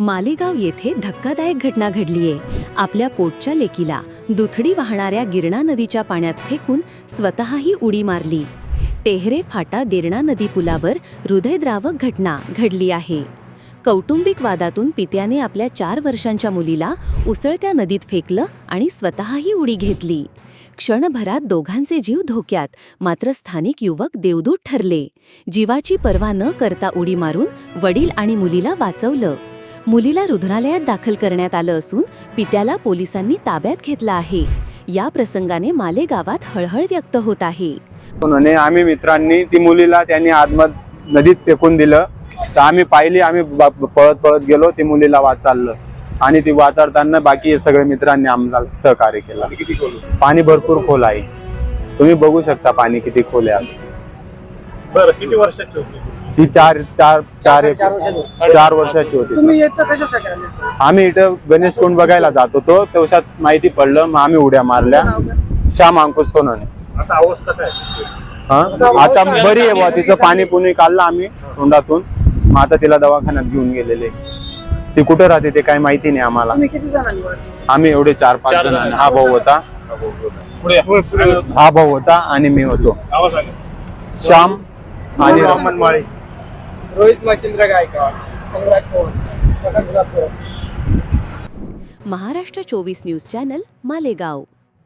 मालेगाव येथे धक्कादायक घटना घडलीये. आपल्या पोटच्या लेकीला दुथडी वाहणाऱ्या गिरणा नदीच्या पाण्यात फेकून स्वतःही उडी मारली. टेहरे फाटा गिरणा नदी पुलावर हृदयद्रावक घटना घडली आहे. कौटुंबिक वादातून पित्याने आपल्या चार वर्षांच्या मुलीला उसळत्या नदीत फेकलं आणि स्वतःही उडी घेतली. क्षणभरात दोघांचे जीव धोक्यात मात्र स्थानिक युवक देवदूत ठरले. जीवाची पर्वा न करता उडी मारून वडील आणि मुलीला वाचवलं. मुलीला रुग्णालयात दाखल करण्यात आलं असून पित्याला पोलिसांनी ताब्यात घेतलं आहे. या प्रसंगाने मालेगावात हळहळ व्यक्त होत आहे. म्हणे आम्ही मित्रांनी ती मुलीला त्यांनी आतमध नदीत फेकून दिलं. तर आम्ही पाहिली आम्ही ब- पळत पळत गेलो ती मुलीला वाचारलं आणि ती वाचारताना बाकी सगळे मित्रांनी आम्हाला सहकार्य केलं. किती खोल पाणी भरपूर खोल आहे. तुम्ही बघू शकता पाणी किती खोल आहे. बरं किती वर्षाची होती? ती चार चार चार चार वर्षाची होती. तुम्ही येतं कशासाठी आले आम्ही इथं गणेश कुंड बघायला जात होतो. तेवढ्यात माहिती पडलं मग आम्ही उड्या मारल्या. श्याम अंकुश सोनवणे. आता अवस्था काय? हा? आता बरी आहे बुवा तिचं पाणी पुणी काढलं आम्ही तोंडातून. मग आता तिला दवाखान्यात घेऊन गेलेले. ती कुठं राहते ते काही माहिती नाही आम्हाला. तुम्ही किती जणांनी वाढले? आम्ही एवढे चार पाच जण हा भाऊ होता. पुढे हा भाऊ होता आणि मी होतो. श्याम आणि वामन माळी रोहित मच्छिंद्र गायकवाड संग्राज पवन महाराष्ट्र चोवीस न्यूज चॅनल मालेगाव.